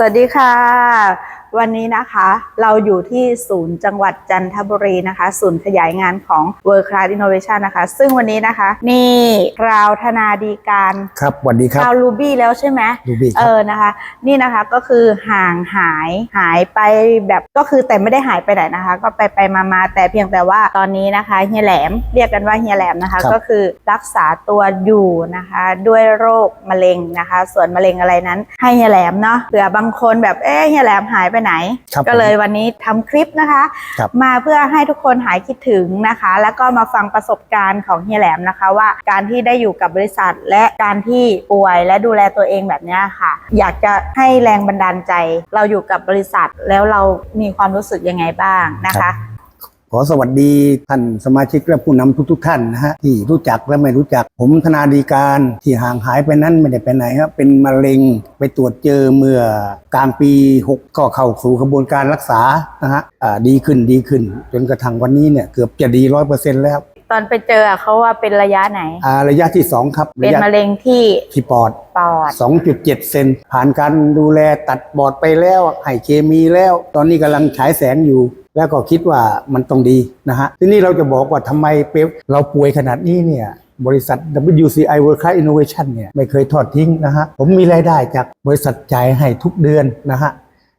สวัสดีค่ะ วันนี้นะคะเราอยู่ที่ศูนย์จังหวัดจันทบุรีนะคะ ศูนย์ขยายงานของ World Class Innovation นะคะ ซึ่งวันนี้นะคะ นี่คราวธนาดีการครับสวัสดีคครับราวรูบี้แล้วใช่ไหมรูบี้คเอรับอนะคะ นี่นะคะก็คือห่างหายหายไปแบบก็คือแต่ไม่ได้หายไปไหนนะคะ ก็ไปไปมามาแต่เพียงแต่ว่าตอนนี้นะคะเฮียแหลมเรียกกันว่าเฮียแหลมนะคะก็คือรักษาตัวอยู่นะคะ ด้วยโรคมะเร็งนะคะ ส่วนมะเร็งอะไรนั้นให้เฮียแหลมเนาะเผื่อบางคนแบบเอ๊ะเฮียแหลมหายไปไหน ครับก็เลยวันนี้ทำคลิปนะคะ ครับมาเพื่อให้ทุกคนหายคิดถึงนะคะ แล้วก็มาฟังประสบการณ์ของเฮียแหลมนะคะ ว่าการที่ได้อยู่กับบริษัท และการที่ป่วยและดูแลตัวเองแบบเนี้ยค่ะ อยากจะให้แรงบันดาลใจ เราอยู่กับบริษัทแล้วเรามีความรู้สึกยังไงบ้างนะคะ ขอสวัสดีท่านสมาชิกและผู้นำทุก ๆ ท่านนะฮะที่รู้จักและไม่รู้จัก ผมธนาดีการที่ห่างหายไปนั้นไม่ได้ไปไหนครับเป็นมะเร็งไปตรวจเจอเมื่อกลางปี 6 ก็เข้าสู่กระบวนการรักษานะฮะะดีขึ้นดีขึ้น จนกระทั่งวันนี้เนี่ยเกือบจะดีร้อยเปอร์เซ็นต์แล้ว ตอนไปเจอเขาว่าเป็นระยะไหน อ่าระยะที่2ครับเป็นระยะมะเร็งที่ที่ปอดปอด 2.7 เซนผ่านการดูแลตัดบอดไปแล้วให้เคมีแล้ว ตอนนี้กำลังฉายแสงอยู่ แล้วก็คิดว่ามันต้องดีนะฮะทีนี้เราจะบอกว่าทำไมเป๊ปเราป่วยขนาดนี้เนี่ย บริษัท WCI World Class Innovation เนี่ยไม่เคยทอดทิ้งนะฮะผมมีรายได้จากบริษัทจ่ายให้ทุกเดือนนะฮะ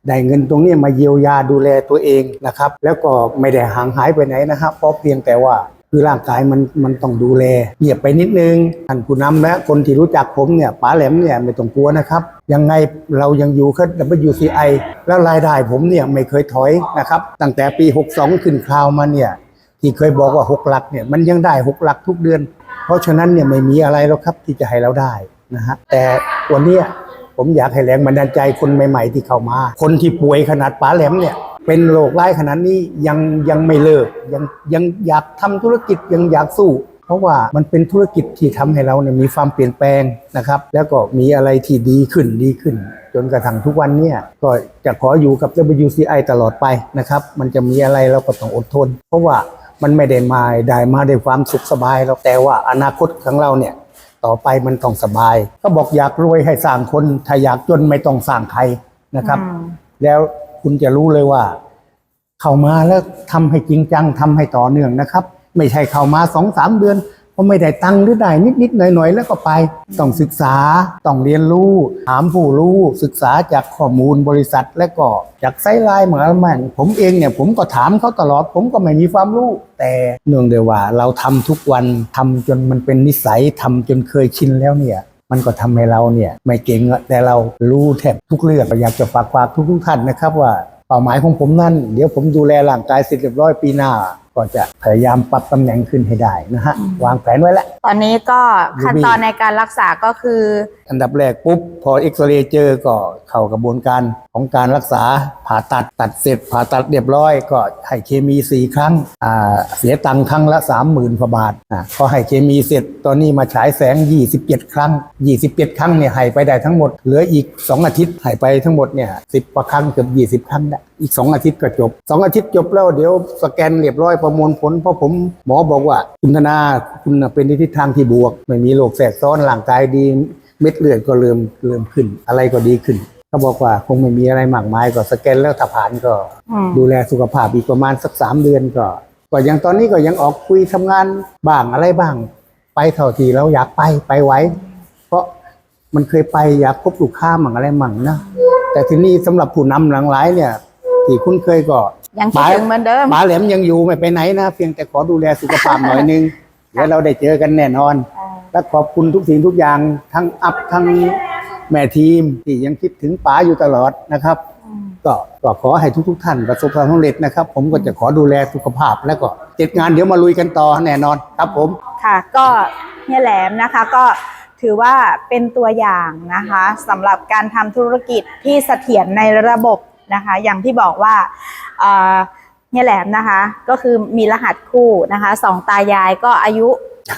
ได้เงินตรงนี้มาเยียวยาดูแลตัวเองนะครับ แล้วก็ไม่ได้ห่างหายไปไหนนะครับเพราะเพียงแต่ว่า คือร่างกายมันมันต้องดูแลเงียบไปนิดนึงท่านผู้นำและคนที่รู้จักผมเนี่ยป๋าแหลมเนี่ยไม่ต้องกลัวนะครับ ยังไงเรายังอยู่กับ WCI แล้วรายได้ผมเนี่ยไม่เคยถอยนะครับ ตั้งแต่ปี 62 ขึ้นคราวมาเนี่ยที่เคยบอกว่า 6 หลักเนี่ยมันยังได้ 6 หลักทุกเดือน เพราะฉะนั้นเนี่ยไม่มีอะไรแล้วครับที่จะให้เราได้นะฮะแต่วันนี้ผมอยากให้แรงบันดาลใจคนใหม่ ๆ ที่เข้ามา คนที่ป่วยขนาดป๋าแหลมเนี่ย เป็นโรคร้ายขนาดนี้ยังยังไม่เลิกยังยังอยากทำธุรกิจยังอยากสู้ เพราะว่ามันเป็นธุรกิจที่ทำให้เราเนี่ยมีความเปลี่ยนแปลงนะครับ แล้วก็มีอะไรที่ดีขึ้นดีขึ้น จนกระทั่งทุกวันเนี่ยก็จะขออยู่กับ WCI ตลอดไปนะครับมันจะมีอะไรเราก็ต้องอดทน เพราะว่ามันไม่ได้มาได้มาด้วยความสุขสบายหรอกแต่ว่าอนาคตของเราเนี่ยต่อไปมันต้องสบาย ก็บอกอยากรวยให้สร้างคน ถ้าอยากจนไม่ต้องสร้างใครนะครับอืมแล้วคุณจะรู้เลยว่า เข้ามาแล้วทำให้จริงจังทำให้ต่อเนื่องนะครับ ไม่ใช่เข้ามาสองสามเดือนพอไม่ได้ตังค์หรือได้นิดนิดๆหน่อยหน่อยๆแล้วก็ไป ต้องศึกษาต้องเรียนรู้ถามผู้รู้ศึกษาจากข้อมูลบริษัทและก็จากไซไลน์เหมือนมันผมเองเนี่ยผมก็ถามเขาตลอด ผมก็ไม่มีความรู้ แต่เนื่องเด้วยวว่า เราทำทุกวันทำจนมันเป็นนิสัยทำจนเคยชินแล้วเนี่ยมันก็ทำให้เราเนี่ยไม่เก่งแต่เรารู้แทบทุกเรื่องอยากจะฝากฝากทุกทุกๆท่านนะครับว่า เป้าหมายของผมนั่น เดี๋ยวผมดูแลร่างกายเสร็จเรียบร้อยปีหน้า ก็จะพยายามปรับตำแหน่งขึ้นให้ได้นะฮะ วางแผนไว้แล้ว ตอนนี้ก็ขั้นตอนในการรักษาก็คือ อันดับแรกปุ๊บ พอเอ็กซเรย์เจอก็เข้ากระบวนการของการรักษาผ่าตัดตัดเสร็จผ่าตัดเรียบร้อยก็ให้เคมี 4 ครั้งอ่าเสียตังค์ครั้งละ 30,000กว่าบาทอ่าพอให้เคมีเสร็จตอนนี้มาฉายแสง 27 ครั้ง 27 ครั้งเนี่ยให้ไปได้ทั้งหมดเหลืออีก 2 อาทิตย์ให้ไปทั้งหมดเนี่ย10กว่าครั้งเกือบ20 ครั้งนะ อีก 2 อาทิตย์ก็จบ 2 อาทิตย์จบแล้วเดี๋ยวสแกนเรียบร้อยประมวลผล เพราะผมหมอบอกว่า คุณธนาคุณน่ะเป็นในทิศทางที่บวก ไม่มีโรคแทรกซ้อนร่างกายดี เม็ดเลือดก็เริ่มเริ่มขึ้น อะไรก็ดีขึ้นเขาบอกว่าคงไม่มีอะไรมากมายก็สแกนแล้วถ้าผ่านก็อืมดูแลสุขภาพอีกประมาณสักสามเดือนก็ก็ยังตอนนี้ก็ยังออกคุยทำงานบ้างอะไรบ้าง ไปเท่าที่เราอยากไปไปไหว้ เพราะมันเคยไปอยากพบลูกค้ามั่งอะไรมั่งนะแต่ทีนี้สำหรับผู้นำหลังหลายเนี่ย ที่คุ้นเคยก็ยังคิดถึงเหมือนเดิมหมาแหลมยังอยู่ไม่ไปไหนนะเพียงแต่ขอดูแลสุขภาพหน่อยนึงเดี๋ยวเราได้เจอกันแน่นอน และขอบคุณทุกสิ่งทุกอย่างทั้งอัพทั้งแม่ทีมที่ยังคิดถึงป๋าอยู่ตลอดนะครับ ก็ก็ขอให้ทุก ๆ ท่านประสบความสำเร็จนะครับ ผมก็จะขอดูแลสุขภาพแล้วก็เจ็ดงานเดี๋ยวมาลุยกันต่อแน่นอนครับผมค่ะ ก็เฮียแหลมนะคะก็ถือว่าเป็นตัวอย่างนะคะสำหรับการทำธุรกิจที่เสถียรในระบบ นะคะ อย่างที่บอกว่าเอ่อเฮียแหลมนะคะ ก็คือมีรหัสคู่นะคะสองตายายก็อายุ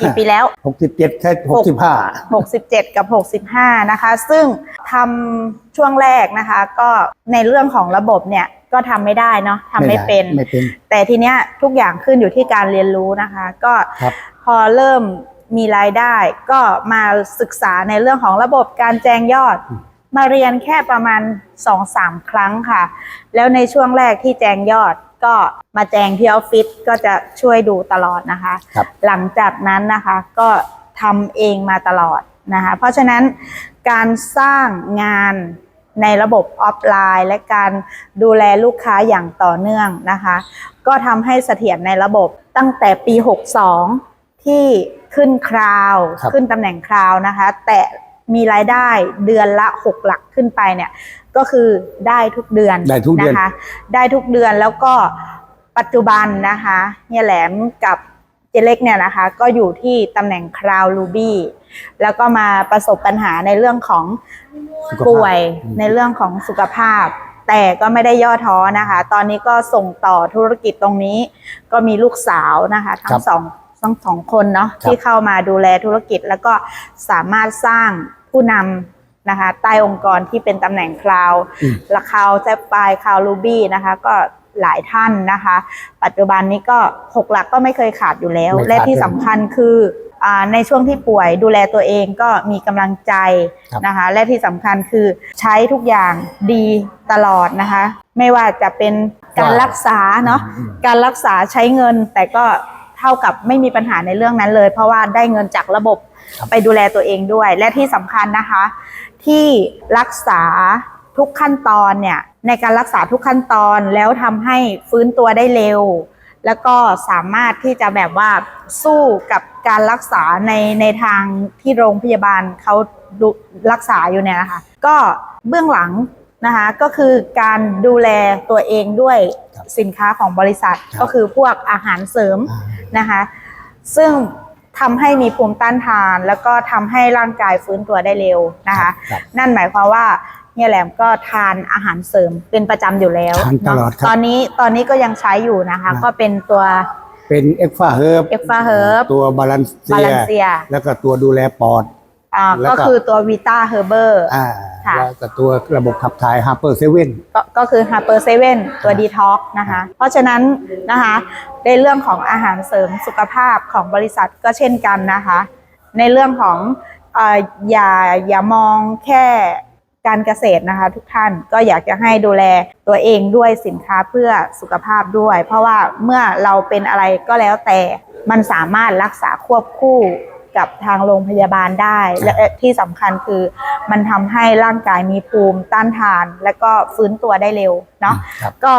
กี่ปีแล้ว 67แค่65 67 กับ 65 นะคะ ซึ่งทำช่วงแรกนะคะ ก็ในเรื่องของระบบเนี่ยก็ทำไม่ได้เนาะทำไม่เป็นไม่เป็น แต่ทีเนี้ยทุกอย่างขึ้นอยู่ที่การเรียนรู้นะคะ ก็ครับพอเริ่มมีรายได้ก็มาศึกษาในเรื่องของระบบการแจ้งยอด มาเรียนแค่ประมาณ 2-3 ครั้งค่ะ แล้วในช่วงแรกที่แจงยอดก็มาแจงที่ออฟฟิศก็จะช่วยดูตลอดนะคะ ครับ หลังจากนั้นนะคะก็ทำเองมาตลอดนะคะ เพราะฉะนั้นการสร้างงานในระบบออฟไลน์ และการดูแลลูกค้าอย่างต่อเนื่องนะคะ ก็ทำให้เสถียรในระบบตั้งแต่ปี 62 ที่ขึ้นคราว ครับ ขึ้นตำแหน่งคราวนะคะ แต่ มีรายได้เดือนละ 6 หลักขึ้นไปเนี่ยก็คือได้ทุกเดือนได้ทุกเดือน นะคะ ได้ทุกเดือนแล้วก็ปัจจุบันนะคะเฮียแหลมกับเจเล็กเนี่ยนะคะก็อยู่ที่ตำแหน่งคราวลูบี้แล้วก็มาประสบปัญหาในเรื่องของสุขภาพ ป่วยอืมในเรื่องของสุขภาพ แต่ก็ไม่ได้ย่อท้อนะคะ ตอนนี้ก็ส่งต่อธุรกิจตรงนี้ ก็มีลูกสาวนะคะทั้ครังบสองทั้งสองคนเนาะครับ ที่เข้ามาดูแลธุรกิจแล้วก็สามารถสร้าง ผู้นำนะคะ ใต้องค์กรที่เป็นตำแหน่งคลาวอืมละคาวแซฟไฟคาวลูบี้นะคะ ก็หลายท่านนะคะ ปัจจุบันนี้ก็หกหลักก็ไม่เคยขาดอยู่แล้วไม่ขาดและที่เลยสำคัญคืออ่าในช่วงที่ป่วยดูแลตัวเองก็มีกำลังใจครับนะคะ และที่สำคัญคือใช้ทุกอย่างดีตลอดนะคะ ไม่ว่าจะเป็นการรักษาเนาะอืมการรักษาใช้เงินแต่ก็เท่ากับไม่มีปัญหาในเรื่องนั้นเลย เพราะว่าได้เงินจากระบบครับ ไปดูแลตัวเองด้วย และที่สำคัญนะคะ ที่รักษาทุกขั้นตอนเนี่ยในการรักษาทุกขั้นตอนแล้วทำให้ฟื้นตัวได้เร็ว แล้วก็สามารถที่จะแบบว่าสู้กับการรักษาในในทางที่โรงพยาบาลเขาดูรักษาอยู่เนี่ยนะคะ ก็เบื้องหลังนะคะก็คือการดูแลตัวเองด้วยครับสินค้าของบริษัทครับก็คือพวกอาหารเสริมอ่านะคะ ซึ่ง ทำให้มีภูมิต้านทาน แล้วก็ทำให้ร่างกายฟื้นตัวได้เร็วนะคะ ครับนั่นหมายความว่าเฮียแหลมก็ทานอาหารเสริมเป็นประจำอยู่แล้วทานตลอดครับเนาะตอนนี้ตอนนี้ก็ยังใช้อยู่นะคะนะก็เป็นตัวเป็นเอ็กฟาเฮิร์บ Ecfa Herb ตัวบาลานเซีบายลานเซีย แล้วก็ตัวดูแลปอดอ่าแล้วก็ก็คือตัววิต้าเฮอร์เบอร์ อ่า ค่ะ แล้วก็ตัวระบบขับถ่ายฮาร์เปอร์เซเว่น ก็ก็คือ h a r p e r 7ตัวดีท็อกนะคะ เพราะฉะนั้นนะคะในเรื่องของอาหารเสริมสุขภาพของบริษัทก็เช่นกันนะคะ ในเรื่องของเอ่ออย่าอย่ามองแค่การเกษตรนะคะ ทุกท่านก็อยากจะให้ดูแลตัวเองด้วยสินค้าเพื่อสุขภาพด้วย เพราะว่าเมื่อเราเป็นอะไรก็แล้วแต่มันสามารถรักษาควบคู่ กับทางโรงพยาบาลได้ และที่สำคัญคือมันทำให้ร่างกายมีภูมิต้านทาน และก็ฟื้นตัวได้เร็วเนาะครับก็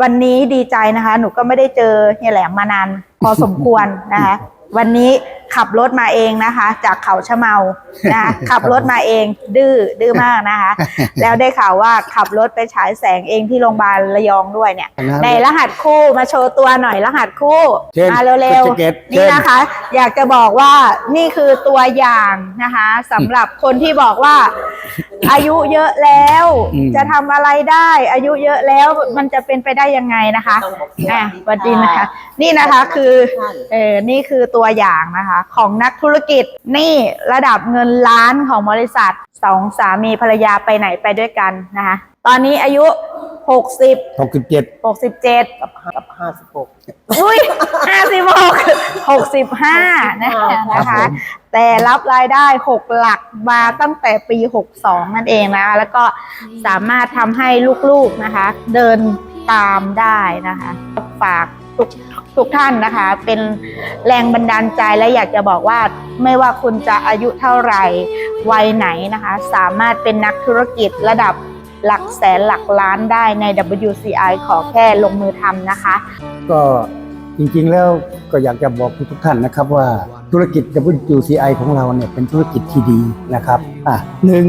วันนี้ดีใจนะคะ หนูก็ไม่ได้เจอเฮียแหลมมานานพอสมควรนะคะ วันนี้ ขับรถมาเองนะคะ จากเขาชะเมานะคะขับรถมาเองดื้อดื้อมากนะคะ แล้วได้ข่าวว่าขับรถไปฉายแสงเองที่โรงพยาบาลระยองด้วยเนี่ยอันนั้นในรหัสคู่มาโชว์ตัวหน่อยรหัสคู่เช่นมาเร็วคุณจะเก็ตๆนี่นะคะ อยากจะบอกว่านี่คือตัวอย่างนะคะสำหรับคนที่บอกว่า อายุเยอะแล้วอืมจะทำอะไรได้ อายุเยอะแล้วมันจะเป็นไปได้ยังไงนะคะอะสวัสดีนะคะ นี่นะคะคือเออนี่คือตัวอย่างนะคะของนักธุรกิจนี่ระดับเงินล้านของบริษัทสองสามีภรรยาไปไหนไปด้วยกันนะคะตอนนี้อายุ 60 หกสิบเจ็ด67 กับห้าสิบหก อุ้ยห้าสิบหกหกสิบห้านะคะนะคะแต่รับรายได้หกหลักมาตั้งแต่ปีหกสองนั่นเองนะคะแล้วก็สามารถทำให้ลูกๆนะคะ เดินตามได้นะคะ ฝาก ทุกทุกท่านนะคะ เป็นแรงบันดาลใจและอยากจะบอกว่าไม่ว่าคุณจะอายุเท่าไหร่วัยไหนนะคะ สามารถเป็นนักธุรกิจระดับหลักแสนหลักล้านได้ใน WCI ขอแค่ลงมือทำนะคะ ก็จริงๆแล้วก็อยากจะบอกทุกท่านนะครับว่าธุรกิจ WCI ของเราเนี่ยเป็นธุรกิจที่ดีนะครับอะหนึ่ง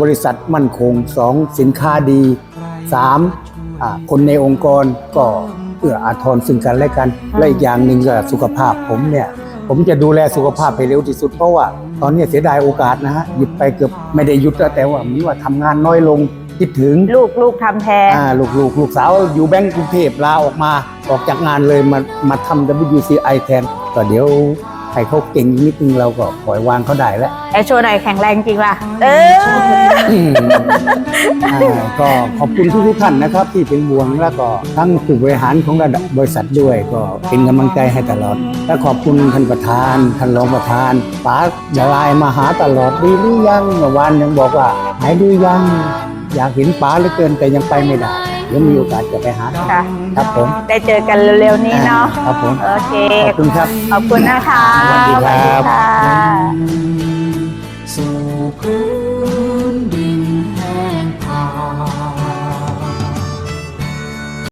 บริษัทมั่นคงสองสินค้าดีสามอะคนในองค์กรก็ อื้ออาทรซึ่งกันและกันและอีกอย่างหนึ่งก็สุขภาพผมเนี่ย ผมจะดูแลสุขภาพให้เร็วที่สุดเพราะว่าตอนนี้เสียดายโอกาสนะฮะหยุดไปเกือบไม่ได้หยุดแล้วแต่ว่าเหมือนว่าทำงานน้อยลงคิดถึงลูกลูกทำแทนอ่าลูกลูกลูกสาวอยู่แบงก์กรุงเทพลาออกมาออกจากงานเลยมามาทำ WCI แทนก็เดี๋ยว ให้เขาเก่งนิดนึงเราก็ปล่อยวางเขาได้แล้วไอโชว์หน่อยแข็งแรงจริงป่ะเอออืมอ่าก็ขอบคุณทุกๆท่านนะครับ ที่เป็นห่วงแล้วก็ทั้งผู้บริหารของระดับบริษัทด้วย ก็เป็นกำลังใจให้ตลอด และขอบคุณท่านประธานท่านรองประธานป๋าอย่าไลน์มาหาตลอดดีหรือยังเมื่อวานยังบอกว่าหายดียัง อยากเห็นป๋าเหลือเกินแต่ยังไปไม่ได้ เดี๋ยวมีโอกาสจะไปหาค่ะ ครับผม ได้เจอกันเร็วๆนี้เนาะ ครับผม โอเค ขอบคุณครับ ขอบคุณนะคะสวัสดีครับ สวัสดีค่ะ